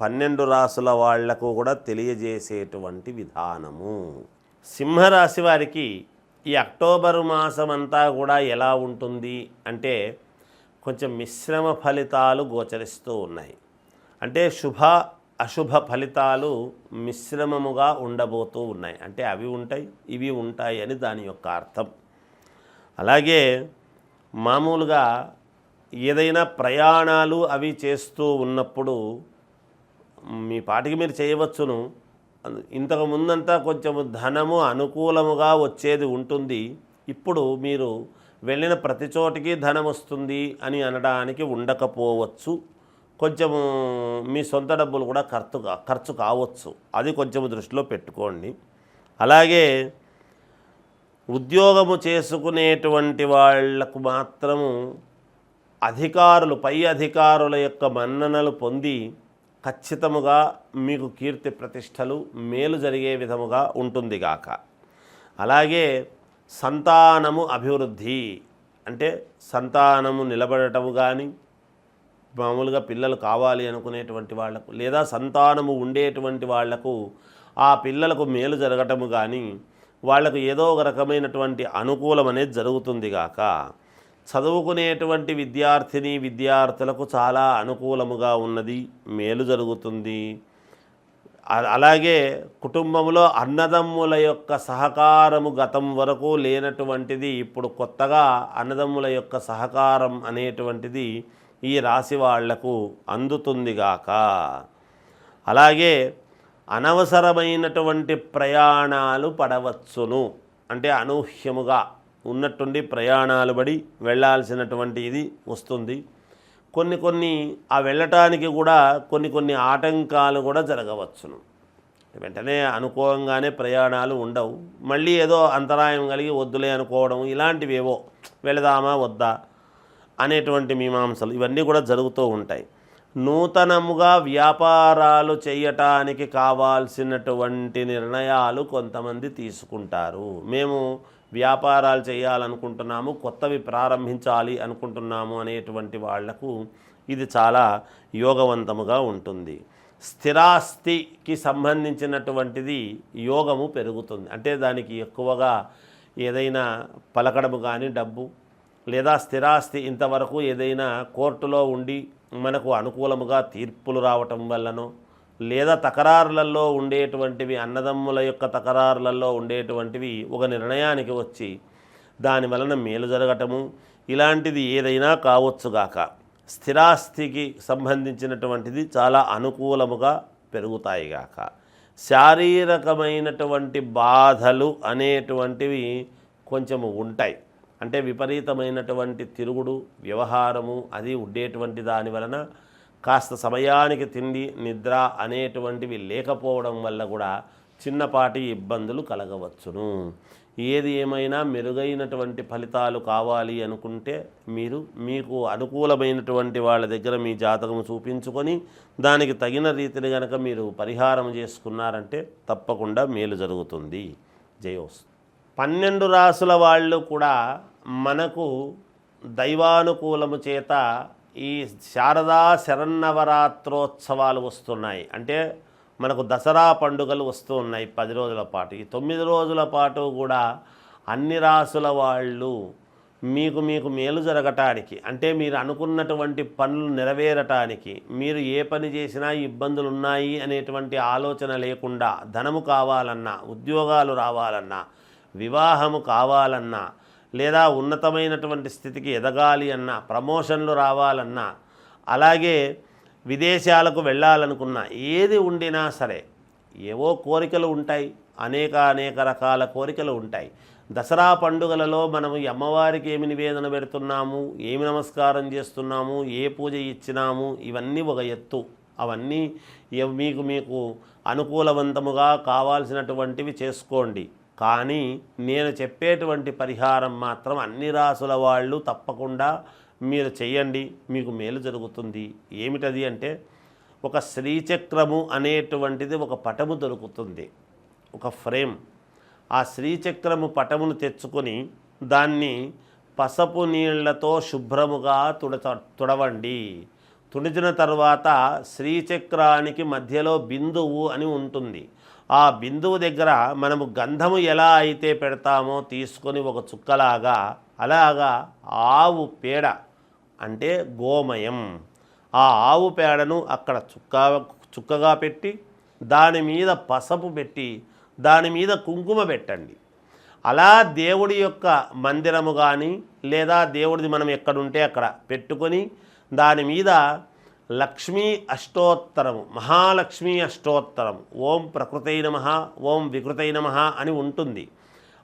పన్నెండు రాసుల వాళ్ళకు కూడా తెలియజేసేటువంటి విధానము. సింహరాశి వారికి ఈ అక్టోబర్ మాసం అంతా కూడా ఎలా ఉంటుంది అంటే కొంచెం మిశ్రమ ఫలితాలు గోచరిస్తూ ఉన్నాయి. అంటే శుభ అశుభ ఫలితాలు మిశ్రమముగా ఉండబోతూ ఉన్నాయి. అంటే అవి ఉంటాయి ఇవి ఉంటాయి అని దాని యొక్క అర్థం. అలాగే మామూలుగా ఏదైనా ప్రయాణాలు అవి చేస్తూ ఉన్నప్పుడు మీ పాటికి మీరు చేయవచ్చును. ఇంతకు ముందంతా కొంచెం ధనము అనుకూలముగా వచ్చేది ఉంటుంది. ఇప్పుడు మీరు వెళ్ళిన ప్రతి చోటికి ధనం వస్తుంది అని అనడానికి ఉండకపోవచ్చు. కొంచెము మీ సొంత డబ్బులు కూడా ఖర్చు ఖర్చు కావచ్చు. అది కొంచెం దృష్టిలో పెట్టుకోండి. అలాగే ఉద్యోగము చేసుకునేటువంటి వాళ్ళకు మాత్రము అధికారులు పై అధికారుల యొక్క మన్ననలు పొంది ఖచ్చితముగా మీకు కీర్తి ప్రతిష్టలు మేలు జరిగే విధముగా ఉంటుందిగాక అలాగే సంతానము అభివృద్ధి అంటే సంతానము నిలబడటము కానీ మామూలుగా పిల్లలు కావాలి అనుకునేటువంటి వాళ్ళకు లేదా సంతానము ఉండేటువంటి వాళ్ళకు ఆ పిల్లలకు మేలు జరగటము కానీ వాళ్ళకు ఏదో ఒక రకమైనటువంటి అనుకూలం అనేది జరుగుతుందిగాక చదువుకునేటువంటి విద్యార్థిని విద్యార్థులకు చాలా అనుకూలముగా ఉన్నది మేలు జరుగుతుంది. అలాగే కుటుంబంలో అన్నదమ్ముల యొక్క సహకారము గతం వరకు లేనటువంటిది ఇప్పుడు కొత్తగా అన్నదమ్ముల యొక్క సహకారం అనేటువంటిది ఈ రాశి వాళ్ళకు అందుతుందిగాక అలాగే అనవసరమైనటువంటి ప్రయాణాలు పడవచ్చును. అంటే అనూహ్యముగా ఉన్నట్టుండి ప్రయాణాలు పడి వెళ్ళాల్సినటువంటి ఇది వస్తుంది. కొన్ని కొన్ని ఆ వెళ్ళటానికి కూడా కొన్ని కొన్ని ఆటంకాలు కూడా జరగవచ్చును. వెంటనే అనుకోగానే ప్రయాణాలు ఉండవు. మళ్ళీ ఏదో అంతరాయం కలిగి వద్దులే అనుకోవడం ఇలాంటివి ఏవో వెళదామా వద్దా అనేటువంటి మీమాంసలు ఇవన్నీ కూడా జరుగుతూ ఉంటాయి. నూతనముగా వ్యాపారాలు చేయటానికి కావాల్సినటువంటి నిర్ణయాలు కొంతమంది తీసుకుంటారు. మేము వ్యాపారాలు చేయాలనుకుంటున్నాము కొత్తవి ప్రారంభించాలి అనుకుంటున్నాము అనేటువంటి వాళ్ళకు ఇది చాలా యోగవంతముగా ఉంటుంది. స్థిరాస్తికి సంబంధించినటువంటిది యోగము పెరుగుతుంది. అంటే దానికి ఎక్కువగా ఏదైనా పలకడము కానీ డబ్బు లేదా స్థిరాస్తి ఇంతవరకు ఏదైనా కోర్టులో ఉండి మనకు అనుకూలముగా తీర్పులు రావటం వల్లనో లేదా తకరారులలో ఉండేటువంటివి అన్నదమ్ముల యొక్క తకరారులలో ఉండేటువంటివి ఒక నిర్ణయానికి వచ్చి దాని వలన మేలు జరగటము ఇలాంటిది ఏదైనా కావచ్చుగాక స్థిరాస్తికి సంబంధించినటువంటిది చాలా అనుకూలముగా పెరుగుతాయిగాక శారీరకమైనటువంటి బాధలు అనేటువంటివి కొంచెము ఉంటాయి. అంటే విపరీతమైనటువంటి తిరుగుడు వ్యవహారము అది ఉండేటువంటి దాని వలన కాస్త సమయానికి తిండి నిద్ర అనేటువంటివి లేకపోవడం వల్ల కూడా చిన్నపాటి ఇబ్బందులు కలగవచ్చును. ఏది ఏమైనా మెరుగైనటువంటి ఫలితాలు కావాలి అనుకుంటే మీరు మీకు అనుకూలమైనటువంటి వాళ్ళ దగ్గర మీ జాతకం చూపించుకొని దానికి తగిన రీతిని కనుక మీరు పరిహారం చేసుకున్నారంటే తప్పకుండా మేలు జరుగుతుంది. జయోస్ పన్నెండు రాసుల వాళ్ళు కూడా మనకు దైవానుకూలము చేత ఈ శారదా శరన్నవరాత్రోత్సవాలు వస్తున్నాయి. అంటే మనకు దసరా పండుగలు వస్తూ ఉన్నాయి పది రోజుల పాటు. ఈ తొమ్మిది రోజుల పాటు కూడా అన్ని రాసుల వాళ్ళు మీకు మీకు మేలు జరగటానికి అంటే మీరు అనుకున్నటువంటి పనులు నెరవేరటానికి మీరు ఏ పని చేసినా ఇబ్బందులు ఉన్నాయి అనేటువంటి ఆలోచన లేకుండా ధనము కావాలన్నా ఉద్యోగాలు రావాలన్నా వివాహము కావాలన్నా లేదా ఉన్నతమైనటువంటి స్థితికి ఎదగాలి అన్నా ప్రమోషన్లు రావాలన్నా అలాగే విదేశాలకు వెళ్ళాలనుకున్నా ఏది ఉండినా సరే ఏవో కోరికలు ఉంటాయి అనేక అనేక రకాల కోరికలు ఉంటాయి. దసరా పండుగలలో మనము అమ్మవారికి ఏమి నివేదన పెడుతున్నాము ఏమి నమస్కారం చేస్తున్నాము ఏ పూజ ఇచ్చినాము ఇవన్నీ ఒక ఎత్తు. అవన్నీ మీకు మీకు అనుకూలవంతముగా కావాల్సినటువంటివి చేసుకోండి. కానీ నేను చెప్పేటువంటి పరిహారం మాత్రం అన్ని రాసుల వాళ్ళు తప్పకుండా మీరు చెయ్యండి మీకు మేలు జరుగుతుంది. ఏమిటది అంటే ఒక శ్రీచక్రము అనేటువంటిది ఒక పటము దొరుకుతుంది ఒక ఫ్రేమ్. ఆ శ్రీచక్రము పటమును తెచ్చుకొని దాన్ని పసపు నీళ్ళతో శుభ్రముగా తుడచ తుడవండి. తుడిచిన తర్వాత శ్రీచక్రానికి మధ్యలో బిందువు అని ఉంటుంది. ఆ బిందువు దగ్గర మనము గంధము ఎలా అయితే పెడతామో తీసుకొని ఒక చుక్కలాగా అలాగా ఆవు పేడ అంటే గోమయం. ఆ ఆవు పేడను అక్కడ చుక్క చుక్కగా పెట్టి దాని మీద పసపు పెట్టి దాని మీద కుంకుమ పెట్టండి. అలా దేవుడి యొక్క మందిరము కానీ లేదా దేవుడిది మనం ఎక్కడుంటే అక్కడ పెట్టుకొని దాని మీద లక్ష్మీ అష్టోత్తరము మహాలక్ష్మీ అష్టోత్తరం ఓం ప్రకృతై నమ ఓం వికృతై నమ అని ఉంటుంది.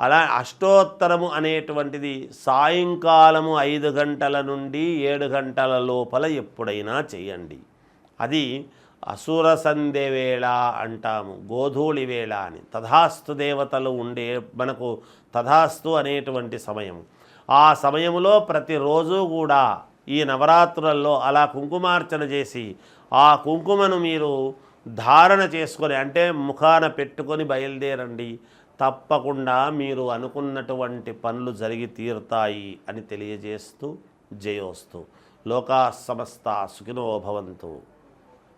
అలా అష్టోత్తరము అనేటువంటిది సాయంకాలము ఐదు గంటల నుండి ఏడు గంటల లోపల ఎప్పుడైనా చేయండి. అది అసుర సంధ్య వేళ అంటాము గోధూళి వేళ అని. తథాస్తు దేవతలు ఉండే మనకు తథాస్తు అనేటువంటి సమయం ఆ సమయంలో ప్రతిరోజు కూడా ఈ నవరాత్రులలో అలా కుంకుమార్చన చేసి ఆ కుంకుమను మీరు ధారణ చేసుకొని అంటే ముఖాన పెట్టుకొని బయలుదేరండి. తప్పకుండా మీరు అనుకున్నటువంటి పనులు జరిగి తీరుతాయి అని తెలియజేస్తూ జయోస్తు. లోకా సమస్త సుఖినో భవంతు.